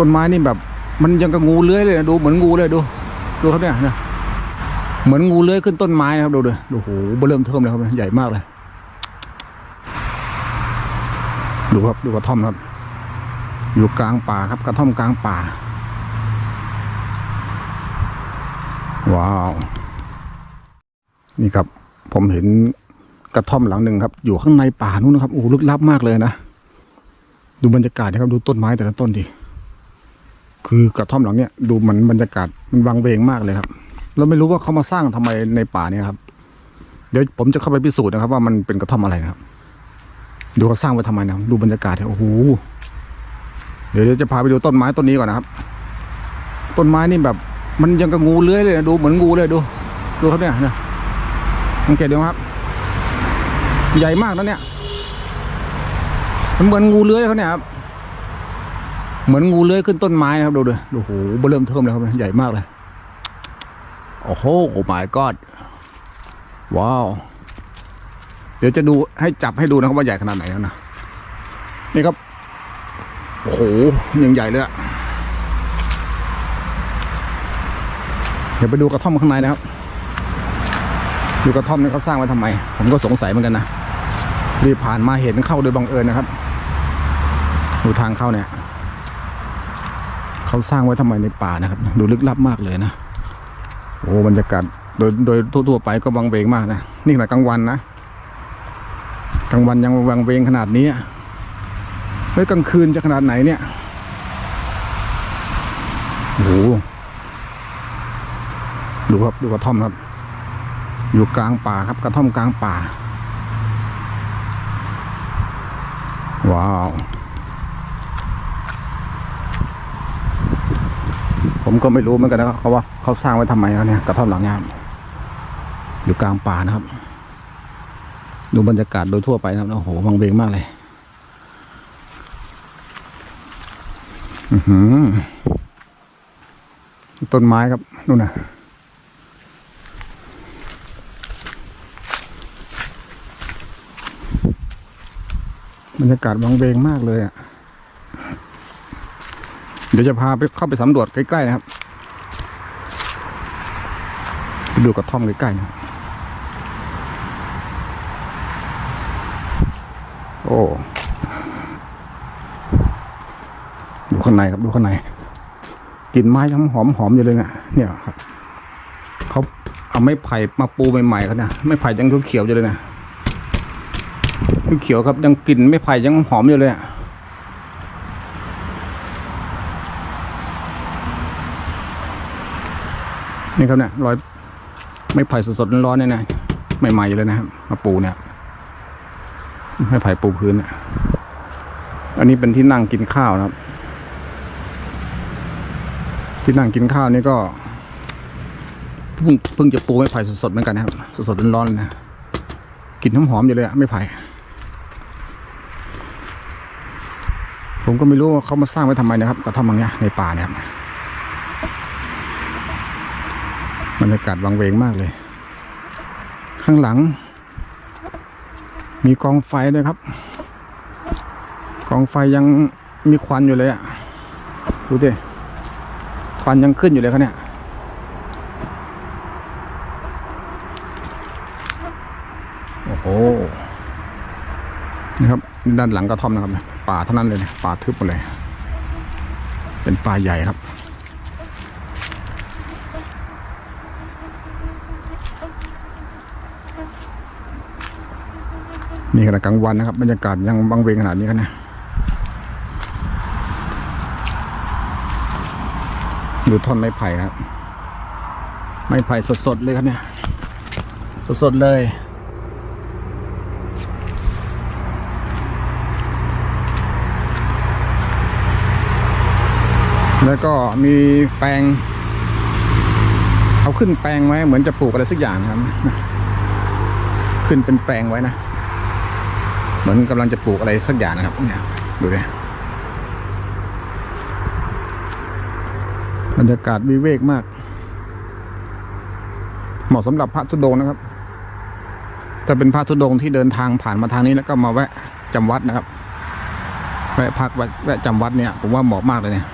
ต้นไม้นี่แบบ มันยังกับงูเลื้อยเลยนะดูเหมือนงูเลยดู ดูครับเนี่ยนะเหมือนงูเลื้อยขึ้นต้นไม้นะครับดูเลยดูโหเบอร์เริ่มเทิมเลยครับใหญ่มากเลย ดูครับดูกระท่อมครับ อยู่กลางป่าครับกระท่อมกลางป่า ว้าว นี่ครับ ผมเห็นกระท่อมหลังหนึ่งครับ อยู่ข้างในป่านู้นนะครับโอ้ลึกลับมากเลยนะดูบรรยากาศนะครับ ดูต้นไม้แต่ละต้นดิ คือกระท่อมหลังเนี้ยดูเหมือนบรรยากาศมันวังเวงมากเลยครับเราไม่รู้ว่าเขามาสร้างทำไมในป่าเนี่ยครับ เดี๋ยวผมจะเข้าไปพิสูจน์นะครับ ว่ามันเป็นกระท่อมอะไรนะครับดูเขาสร้างไว้ทำไมนะดูบรรยากาศเนี่ยโอ้โหเดี๋ยวจะพาไปดูต้นไม้ต้นนี้ก่อนนะครับ ต้นไม้นี่แบบ มันยังกับงูเลื้อยเลยนะดูเหมือนงูเลยดู ดูครับเนี่ยนี่ยสังเกตดูครับ ใหญ่มากนะเนี่ยมันเหมือนงูเลื้อยเขาเนี่ยครับ เหมือนงูเลื้อยขึ้นต้นไม้นะครับดูดูดูโหเบอร์เริ่มเทิมเลยครับใหญ่มากเลยโอ้โหโอ้ my god ว้าว เดี๋ยวจะดูให้จับให้ดูนะครับว่าใหญ่ขนาดไหนแล้วนะนี่ครับโอ้โหยังใหญ่เลยอะเดี๋ยวไปดูกระท่อมข้างในนะครับดูกระท่อมนี่เขาสร้างไว้ทำไม ผมก็สงสัยเหมือนกันนะรีบผ่านมาเห็นเข้าโดยบังเอิญนะครับ ดูทางเข้าเนี่ย เขาสร้างไว้ทำไมในป่านะครับ ดูลึกลับมากเลยนะโอ้บรรยากาศโดยโดยทั่วๆไปก็วังเวงมากนะนี่ขณะกลางวันนะกลางวันยังวังเวงขนาดนี้แล้วกลางคืนจะขนาดไหนเนี่ยโอ้โหดูครับดูกระท่อมครับ อยู่กลางป่าครับ กระท่อมกลางป่า ว้าว ผมก็ไม่รู้เหมือนกันนะครับเขาว่าเขาสร้างไว้ทำไมครับเนี่ยกระท่อมหลังเนี้ยอยู่กลางป่านะครับ ดูบรรยากาศโดยทั่วไปนะครับโอ้โหวังเวงมากเลยอือหือต้นไม้ครับนู่นนะบรรยากาศวังเวงมากเลยอะ เดี๋ยวจะพาไปเข้าไปสำรวจใกล้ๆนะครับไปดูกระท่อมใกล้ๆนะครับโอ้ ดูข้างในครับดูข้างในกลิ่นไม้ยังหอมหอมๆอยู่เลยเนี่ยเนี่ยครับเขาเอาไม้ไผ่มาปูใหม่ๆครับเนี่ยไม้ไผ่ยังเขียวๆอยู่เลยนะเขียวครับยังกลิ่นไม้ไผ่ยังหอมอยู่เลยอะ นี่ครับเนี่ยรอยไม้ไผ่สดๆร้อนๆเนี่ยนะใหม่ๆเลยนะครับมาปูเนี่ยไม้ไผ่ปูพื้นเนี่ยอันนี้เป็นที่นั่งกินข้าวนะครับ ที่นั่งกินข้าวนี่ก็เพิ่งเพิ่งจะปูไม้ไผ่สดๆเหมือนกันนะครับ สดๆร้อนๆนะกลิ่นหอมๆอยู่เลยอะไม่ไผ่ผมก็ไม่รู้ว่าเขามาสร้างไว้ทำไมนะครับกระท่อมบางเนี้ยในป่าเนี่ยครั บรรยากาศวังเวงมากเลย ข้างหลัง มีกองไฟด้วยครับ กองไฟยังมีควันอยู่เลยอะดูดิ ควันยังขึ้นอยู่เลยครับเนี่ยโอ้โหนี่ครับด้านหลังกระท่อมนะครับ ป่าเท่านั้นเลยเนี่ยป่าทึบหมดเลย เป็นป่าใหญ่ครับ นี่ขณะกลางวันนะครับบรรยากาศยังบังเวงขนาดนี้ครับนี่ยดูท่อนไม้ไผ่ครับ ไม้ไผ่สดๆเลยครับเนี่ย สดๆเลยแล้วก็มีแปลงเอาขึ้นแปลงไว้เหมือนจะปลูกอะไรสักอย่างครับ ขึ้นเป็นแปลงไว้นะ เหมือนกำลังจะปลูกอะไรสักอย่างนะครับเนี่ยดูดิบรรยากาศวิเวกมาก เหมาะสำหรับพระธุดงนะครับจะเป็นพระธุดงที่เดินทางผ่านมาทางนี้แล้วก็มาแวะจำวัดนะครับแวะพักแวะแวะจำวัดเนี่ยผมว่าเหมาะมากเลยเนี่ย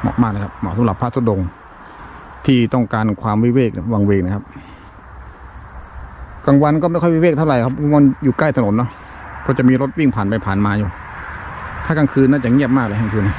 เหมาะมากนะครับเหมาะสำหรับพระธุดงที่ต้องการความวิเวกวังเวงนะครับ กลางวันก็ไม่ค่อยวิเวกเท่าไหร่ครับมันอยู่ใกล้ถนนเนาะก็จะมีรถวิ่งผ่านไปผ่านมาอยู่ ถ้ากลางคืนน่าจะเงียบมากเลยกลางคืนนะ